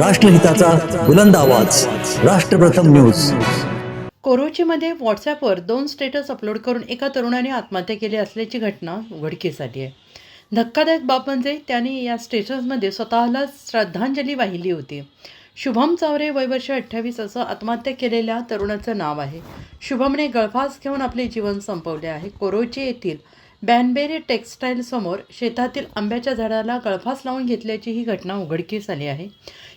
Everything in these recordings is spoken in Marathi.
राष्ट्रहिताचा बुलंद आवाज. राष्ट्रप्रथम न्यूज. कोरोचीमध्ये व्हॉट्सॲपवर दोन स्टेटस अपलोड करून एका तरुणाने आत्महत्या केली असल्याची घटना उघडकीस आली आहे. धक्कादायक बाब म्हणजे त्याने या स्टेटसमध्ये स्वतःला श्रद्धांजली वाहिली होती. शुभम चावरे वयवर्ष अठ्ठावीस असं आत्महत्या केलेल्या तरुणाचं नाव आहे. शुभमने गळफास घेऊन आपले जीवन संपवले आहे. कोरोची येथील बॅनबेरी टेक्स्टाईल समोर शेतातील आंब्याच्या झाडाला गळफास लावून घेतल्याची ही घटना उघडकीस आली आहे.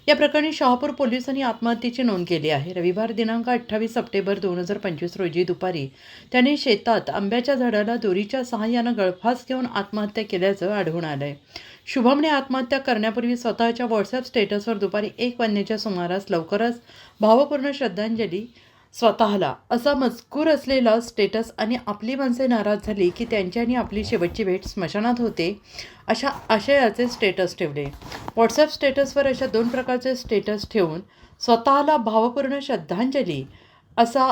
या प्रकरणी शहापूर पोलिसांनी आत्महत्येची नोंद केली आहे. रविवार दिनांक अठ्ठावीस सप्टेंबर दोन हजार पंचवीस रोजी दुपारी त्याने शेतात आंब्याच्या झाडाला दोरीच्या सहाय्यानं गळफास घेऊन आत्महत्या केल्याचं आढळून आलं आहे शुभमने आत्महत्या करण्यापूर्वी स्वतःच्या व्हॉट्सअप स्टेटसवर दुपारी एक वाजण्याच्या सुमारास लवकरच भावपूर्ण श्रद्धांजली स्वतःला. असा मजकूर असलेला स्टेटस आणि आपली माणसे नाराज झाली की त्यांची आणि आपली शेवटची भेट स्मशानात होते अशा आशयाचे स्टेटस ठेवले. व्हॉट्सअप स्टेटसवर अशा दोन प्रकारचे स्टेटस ठेवून स्वतःला भावपूर्ण श्रद्धांजली असा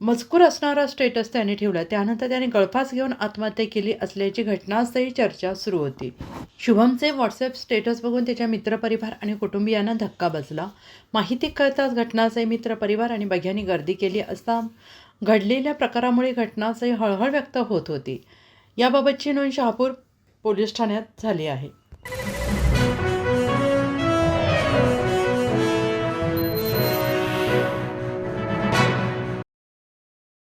मजकूर असणारा स्टेटस त्याने ठेवला. त्यानंतर त्याने गळफास घेऊन आत्महत्या केली असल्याची घटनास्थळी चर्चा सुरू होती. शुभमचे व्हॉट्सअप स्टेटस बघून त्याच्या मित्रपरिवार आणि कुटुंबियांना धक्का बसला. माहिती कळताच घटनाचे मित्रपरिवार आणि बघ्यांनी गर्दी केली असता घडलेल्या प्रकारामुळे घटनास्थळी हळहळ व्यक्त होत होती. याबाबतची नोंद शहापूर पोलीस ठाण्यात झाली आहे.